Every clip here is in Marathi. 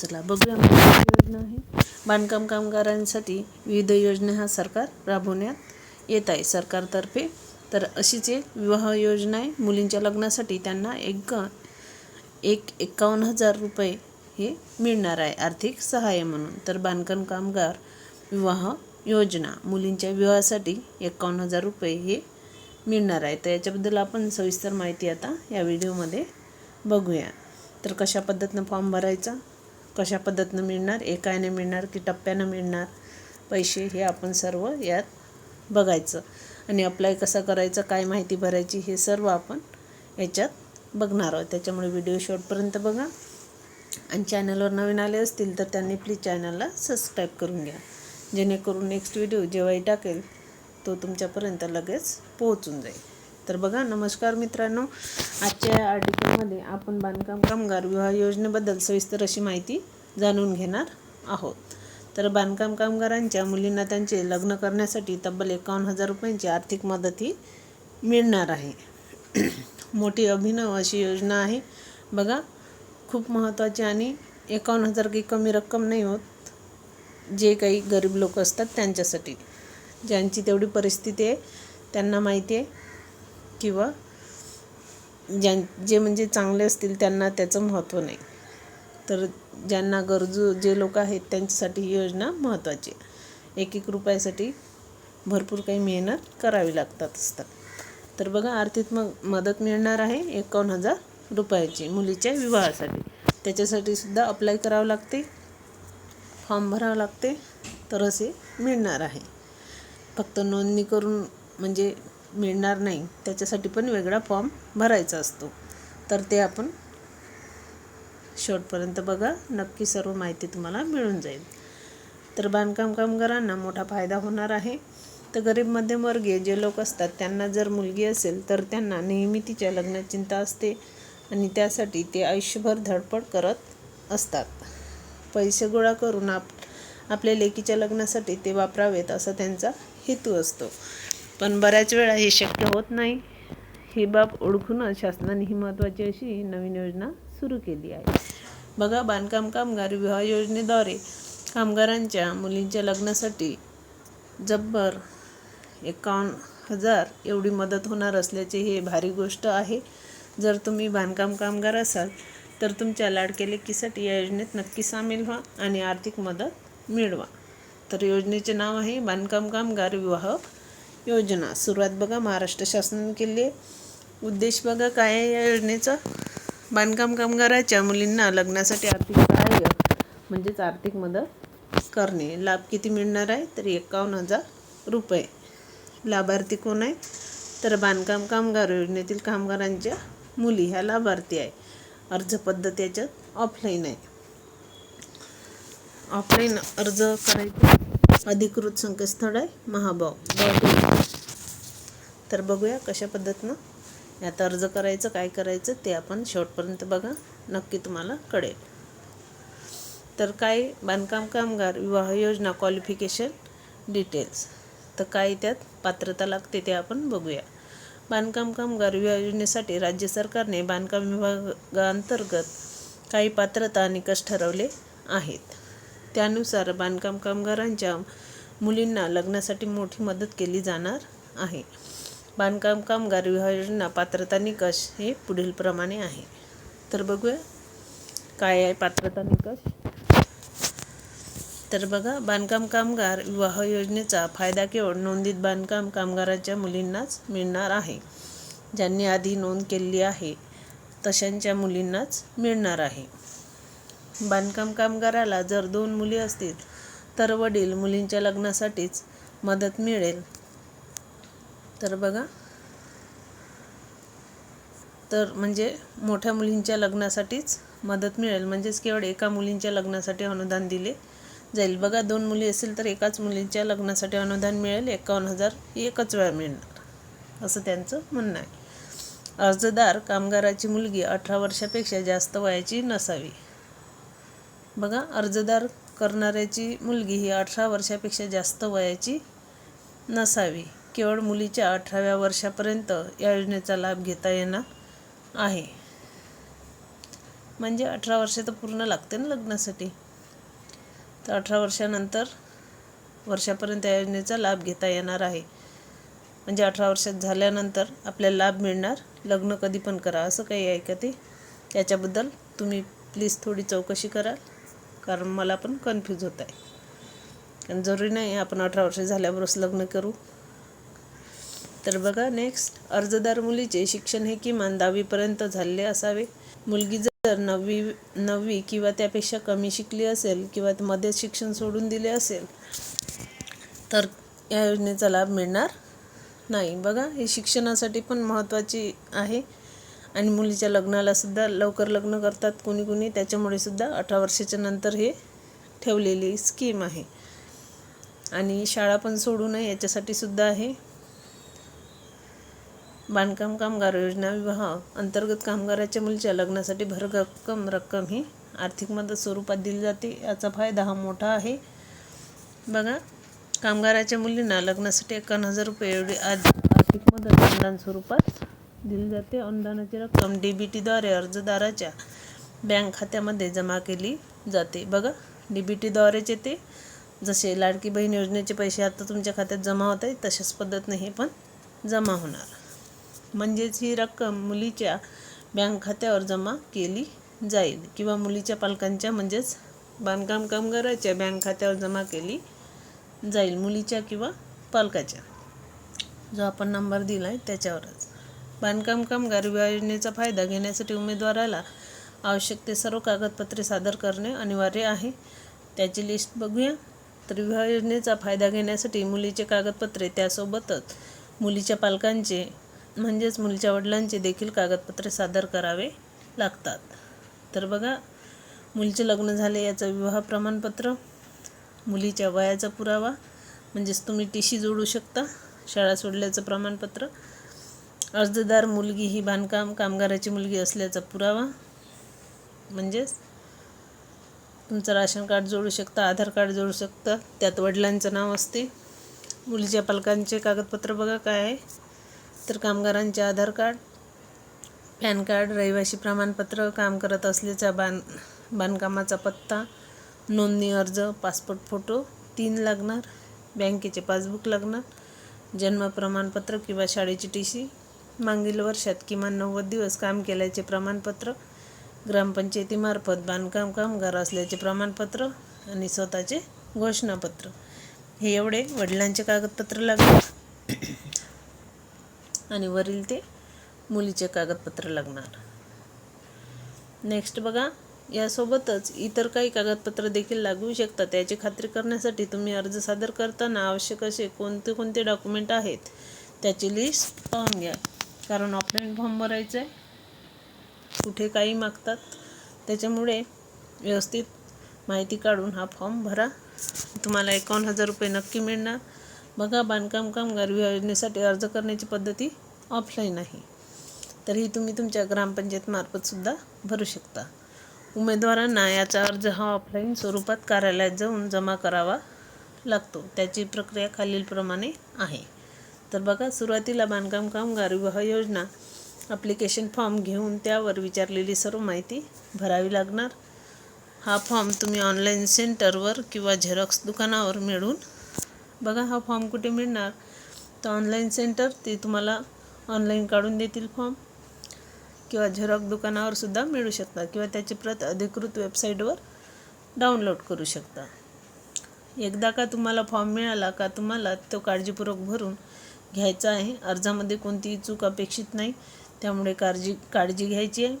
चला बघूया योजना आहे. बांधकाम कामगारांसाठी विविध योजना हा सरकार राबवण्यात येत आहे. सरकारतर्फे तर अशीच एक विवाह योजना आहे. मुलींच्या लग्नासाठी त्यांना एक एक एकावन्न हजार रुपये हे मिळणार आहे आर्थिक सहाय्य म्हणून. तर बांधकाम कामगार विवाह योजना मुलींच्या विवाहासाठी एकावन्न हजार रुपये हे मिळणार आहे. तर याच्याबद्दल आपण सविस्तर माहिती आता या व्हिडिओमध्ये बघूया. तर कशा पद्धतीनं फॉर्म भरायचा? कशा पद्धतीनं मिळणार एकाने मिळणार की टप्प्यानं मिळणार पैसे हे आपण सर्व यात बघायचं. आणि अप्लाय कसा करायचं काय माहिती भरायची हे सर्व आपण याच्यात बघणार आहोत. त्याच्यामुळे व्हिडिओ शॉर्टपर्यंत बघा. आणि चॅनलवर नवीन आले असतील तर त्यांनी प्लीज चॅनलला सबस्क्राईब करून घ्या. जेणेकरून नेक्स्ट व्हिडिओ जेव्हाही टाकेल तो तुमच्यापर्यंत लगेच पोहोचून जाईल. तर बघा नमस्कार मित्रांनो. आजच्या आर्टिकलमध्ये आपण बांधकाम कामगार विवाह योजनेबद्दल सविस्तर अशी माहिती जाणून घेणार आहोत. तर बांधकाम कामगारांच्या मुलींना त्यांचे लग्न करण्यासाठी तब्बल एकावन्न हजार रुपयांची आर्थिक मदत ही मिळणार आहे. मोठी अभिनव अशी योजना आहे. बघा खूप महत्त्वाची आणि एकावन्न हजार काही कमी रक्कम नाही होत जे काही गरीब लोक असतात त्यांच्यासाठी. ज्यांची तेवढी परिस्थिती आहे त्यांना माहिती आहे. किंवा ज्यां जे म्हणजे चांगले असतील त्यांना त्याचं महत्त्व नाही. तर ज्यांना गरजू जे लोक आहेत त्यांच्यासाठी ही योजना महत्त्वाची एक एक रुपयासाठी भरपूर काही मेहनत करावी लागतात असतात. तर बघा आर्थिक मग मदत मिळणार आहे एकावन्न हजार रुपयाची मुलीच्या विवाहासाठी. त्याच्यासाठी सुद्धा अप्लाय करावं लागते. फॉर्म भरावं लागते. तर असे मिळणार आहे. फक्त नोंदणी करून म्हणजे मिळणार नाही त्याच्यासाठी पण वेगळा फॉर्म भरायचा असतो. तर ते आपण शेवटपर्यंत बघा नक्की सर्व माहिती तुम्हाला मिळून जाईल. तर बांधकाम कामगारांना मोठा फायदा होणार आहे. तर गरीब मध्यमवर्गीय जे लोक असतात त्यांना जर मुलगी असेल तर त्यांना नेहमी तिच्या लग्नाची चिंता असते आणि त्यासाठी ते आयुष्यभर धडपड करत असतात. पैसे गोळा करून आप आपल्या लेकीच्या लग्नासाठी ते वापरावेत असा त्यांचा हेतू असतो. पण बऱ्याच वेळा हे शक्य होत नाही. ही बाब ओळखूनच शासनाने ही महत्त्वाची अशी नवीन योजना सुरू केली आहे. बघा बांधकाम कामगार विवाह योजनेद्वारे कामगारांच्या मुलींच्या लग्नासाठी जब्बर एकावन्न हजार एवढी मदत होणार असल्याची हे भारी गोष्ट आहे. जर तुम्ही बांधकाम कामगार असाल तर तुमच्या लाडके लेकीसाठी या योजनेत नक्की सामील व्हा आणि आर्थिक मदत मिळवा. तर योजनेचे नाव आहे बांधकाम कामगार विवाह योजना. सुरुवात बघा महाराष्ट्र शासनाने केली आहे. उद्देश बघा काय आहे या योजनेचा? बांधकाम कामगाराच्या मुलींना लग्नासाठी आर्थिक सहाय्य म्हणजेच आर्थिक मदत करणे. लाभ किती मिळणार आहे? तर एकावन्न हजार रुपये. लाभार्थी कोण आहे तर बांधकाम कामगार योजनेतील कामगारांच्या मुली ह्या लाभार्थी आहे अर्ज पद्धत याच्यात ऑफलाईन आहे. ऑफलाईन अर्ज करायचं. अधिकृत संकेतस्थळ आहे महाभाव. तर बघूया कशा पद्धतीनं यात अर्ज करायचं काय करायचं ते आपण शेवटपर्यंत बघा. नक्की तुम्हाला कळेल. तर काय बांधकाम कामगार विवाह योजना क्वालिफिकेशन डिटेल्स तर काय त्यात पात्रता लागते ते आपण बघूया. बांधकाम कामगार विवाह योजनेसाठी राज्य सरकारने बांधकाम विभागाअंतर्गत काही पात्रता निकष ठरवले आहेत. त्यानुसार बांधकाम कामगारांच्या मुलींना लग्नासाठी मोठी मदत केली जाणार आहे. बांधकाम कामगार विवाह योजना पात्रता निकष हे पुढीलप्रमाणे आहे. तर बघूया. काय आहे पात्रता निकष? तर बघा बांधकाम कामगार विवाह योजनेचा फायदा केवळ नोंदीत बांधकाम कामगाराच्या मुलींनाच मिळणार आहे. ज्यांनी आधी नोंद केलेली आहे तशांच्या मुलींनाच मिळणार आहे. बांधकाम कामगाराला जर दोन मुली असतील तर वडील मुलींच्या लग्नासाठीच मदत मिळेल. तर बघा. तर म्हणजे मोठ्या मुलींच्या लग्नासाठीच मदत मिळेल. म्हणजेच केवळ एका मुलींच्या लग्नासाठी अनुदान दिले जाईल. बघा दोन मुली असेल तर एकाच मुलींच्या लग्नासाठी अनुदान मिळेल. एकावन्न हजार एकच वेळा मिळणार. असं त्यांचं म्हणणं आहे. अर्जदार कामगाराची मुलगी अठरा वर्षापेक्षा जास्त वयाची नसावी. बघा अर्जदार करणाऱ्याची मुलगी ही अठरा वर्षापेक्षा जास्त वयाची नसावी. केवळ मुलीच्या अठराव्या वर्षापर्यंत या योजनेचा लाभ घेता येणार आहे. म्हणजे अठरा वर्ष तर पूर्ण लागते ना लग्नासाठी. तर अठरा वर्षानंतर वर्षापर्यंत या योजनेचा लाभ घेता येणार आहे. म्हणजे अठरा वर्षात झाल्यानंतर आपल्याला लाभ मिळणार. लग्न कधी पण करा असं काही आहे का ते? त्याच्याबद्दल तुम्ही प्लीज थोडी चौकशी कराल कारण मला पण कन्फ्यूज होत आहे. आणि जरुरी नाही आपण अठरा वर्ष झाल्यावरच लग्न करू. तर बघा नेक्स्ट अर्जदार मुलीचे शिक्षण हे किमान दहावीपर्यंत झालेले असावे. मुलगी जर नववी नववी किंवा त्यापेक्षा कमी शिकली असेल किंवा मध्येच शिक्षण सोडून दिले असेल तर या योजनेचा लाभ मिळणार नाही. बघा हे शिक्षणासाठी पण महत्त्वाची आहे. आणि मुलीच्या लग्नाला सुद्धा लवकर लग्न करतात कोणी कोणी. त्याच्यामुळे सुद्धा अठरा वर्षाच्या नंतर हे ठेवलेली स्कीम आहे. आणि शाळा पण सोडू नये याच्यासाठी सुद्धा आहे. बांधकाम कामगार योजना विवाह अंतर्गत कामगाराच्या मुलीच्या लग्नासाठी भरभक्कम रक्कम ही आर्थिक मदत स्वरूपात दिली जाते. याचा फायदा हा मोठा आहे. बघा कामगाराच्या मुलींना लग्नासाठी एकावन्न हजार रुपये एवढी आज आर्थिक मदत अनुदान स्वरूपात दिली जाते. अनुदानाची रक्कम डी बी टीद्वारे अर्जदाराच्या बँक खात्यामध्ये जमा केली जाते. बघा डी बी टीद्वारेच येते. जसे लाडकी बहीण योजनेचे पैसे आता तुमच्या खात्यात जमा होत आहेत तशाच पद्धतीने हे पण जमा होणार. म्हणजेच ही रक्कम मुलीच्या बँक खात्यावर जमा केली जाईल किंवा मुलीच्या पालकांच्या म्हणजेच बांधकाम कामगाराच्या बँक खात्यावर जमा केली जाईल मुलीच्या किंवा पालकाच्या. जो आपण नंबर दिला आहे त्याच्यावरच. बांधकाम कामगार विवाह योजनेचा फायदा घेण्यासाठी उमेदवाराला आवश्यक ते सर्व कागदपत्रे सादर करणे अनिवार्य आहे. त्याची लिस्ट बघूया. तर विवाह योजनेचा फायदा घेण्यासाठी मुलीचे कागदपत्रे त्यासोबतच मुलीच्या पालकांचे म्हणजेच मुलीच्या वडिलांचे देखील कागदपत्रे सादर करावे लागतात. तर बघा मुलीचे लग्न झाले याचं विवाह प्रमाणपत्र मुलीच्या वयाचा पुरावा म्हणजेच तुम्ही टी शी जोडू शकता शाळा सोडल्याचं प्रमाणपत्र अर्जदार मुलगी ही बांधकाम कामगाराची मुलगी असल्याचा पुरावा म्हणजेच तुमचं राशन कार्ड जोडू शकता आधार कार्ड जोडू शकता त्यात वडिलांचं नाव असते. मुलीच्या पालकांचे कागदपत्र बघा काय आहे. तर कामगारांचे आधार कार्ड पॅन कार्ड रहिवासी प्रमाणपत्र काम करत असल्याचा बांध बांधकामाचा पत्ता नोंदणी अर्ज पासपोर्ट फोटो तीन लागणार बँकेचे पासबुक लागणार जन्म प्रमाणपत्र किंवा शाळेची टी सी मागील वर्षात किमान नव्वद दिवस काम केल्याचे प्रमाणपत्र ग्रामपंचायतीमार्फत बांधकाम कामगार असल्याचे प्रमाणपत्र आणि स्वतःचे घोषणापत्र. हे एवढे. वडिलांचे कागदपत्र लागणार. आणि वरील ते मुलीचे कागदपत्र लागणार. नेक्स्ट बघा यासोबतच इतर काही कागदपत्र देखील लागू शकतात. याची खात्री करण्यासाठी तुम्ही अर्ज सादर करताना आवश्यक असे कोणते कोणते डॉक्युमेंट आहेत त्याची लिस्ट पाहून घ्या. कारण ऑफलाईन फॉर्म भरायचं आहे कुठे काही मागतात. त्याच्यामुळे व्यवस्थित माहिती काढून हा फॉर्म भरा. तुम्हाला एकावन्न हजार रुपये नक्की मिळणार. बघा बांधकाम कामगार विवाह योजनेसाठी अर्ज करण्याची पद्धती ऑफलाईन आहे. तरीही तुम्ही तुमच्या ग्रामपंचायतमार्फतसुद्धा भरू शकता. उमेदवारांना याचा अर्ज हा ऑफलाईन स्वरूपात कार्यालयात जाऊन जमा करावा लागतो. त्याची प्रक्रिया खालीलप्रमाणे आहे. तर बघा सुरुवातीला बांधकाम कामगार विवाह योजना ॲप्लिकेशन फॉर्म घेऊन त्यावर विचारलेली सर्व माहिती भरावी लागणार. हा फॉर्म तुम्ही ऑनलाईन सेंटरवर किंवा झेरॉक्स दुकानावर मिळून बघा हा फॉर्म कुठे मिळणार? तर ऑनलाईन सेंटर ते तुम्हाला ऑनलाईन काढून देतील फॉर्म किंवा झेरॉक्स दुकानावर सुद्धा मिळू शकता. किंवा त्याची प्रत अधिकृत वेबसाईटवर डाउनलोड करू शकता. एकदा का तुम्हाला फॉर्म मिळाला का तुम्हाला तो काळजीपूर्वक भरून घ्यायचा आहे. अर्जामध्ये कोणतीही चूक अपेक्षित नाही. त्यामुळे काळजी काळजी घ्यायची आहे.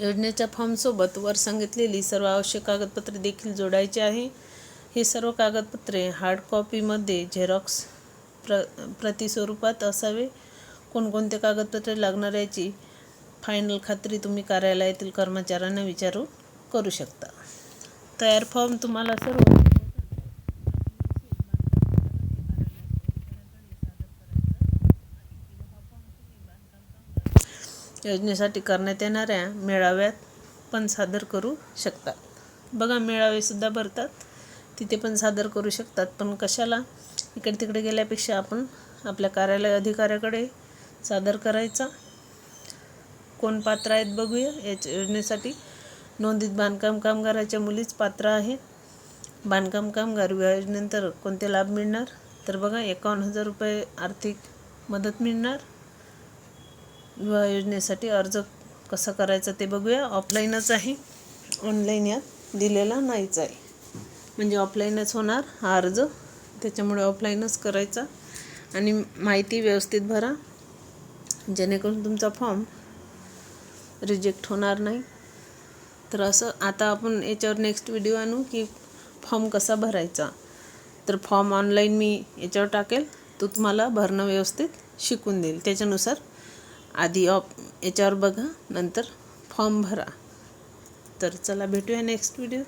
योजनेच्या फॉर्मसोबत वर सांगितलेली सर्व आवश्यक कागदपत्रे देखील जोडायची आहे. हे सर्व कागदपत्रे हार्ड कॉपीमध्ये झेरॉक्स प्र प्रतिस्वरूपात असावे. कोणकोणते कागदपत्रे लागणार याची फायनल खात्री तुम्ही कार्यालयातील कर्मचाऱ्यांना विचारू करू शकता. तयार फॉर्म तुम्हाला सर्व योजनेसाठी करण्यात येणाऱ्या मेळाव्यात पण सादर करू शकतात बघा मेळावेसुद्धा भरतात. तिथे पण सादर करू शकतात. पण कशाला? इकडे तिकडे गेल्यापेक्षा आपण आपल्या कार्यालय अधिकाऱ्याकडे सादर करायचा. कोण पात्र आहेत बघूया. याच्या योजनेसाठी नोंदीत बांधकाम कामगाराच्या मुलीच पात्र आहेत बांधकाम कामगार विवाह योजनेनंतर कोणते लाभ मिळणार? तर बघा एकावन्न हजार रुपये आर्थिक मदत मिळणार. विवाह योजनेसाठी अर्ज कसा करायचा ते बघूया. ऑफलाईनच आहे. ऑनलाईन यात दिलेला नाहीच आहे. म्हणजे ऑफलाईनच होणार हा अर्ज. त्याच्यामुळे ऑफलाईनच करायचा. आणि माहिती व्यवस्थित भरा. जेणेकरून तुमचा फॉर्म रिजेक्ट होणार नाही. तर असं आता आपण याच्यावर नेक्स्ट व्हिडिओ आणू की फॉर्म कसा भरायचा. तर फॉर्म ऑनलाईन मी याच्यावर टाकेल. तो तुम्हाला भरणं व्यवस्थित शिकून देईल. त्याच्यानुसार आधी ऑप याच्यावर बघा. नंतर फॉर्म भरा. तर चला भेटूया नेक्स्ट व्हिडिओ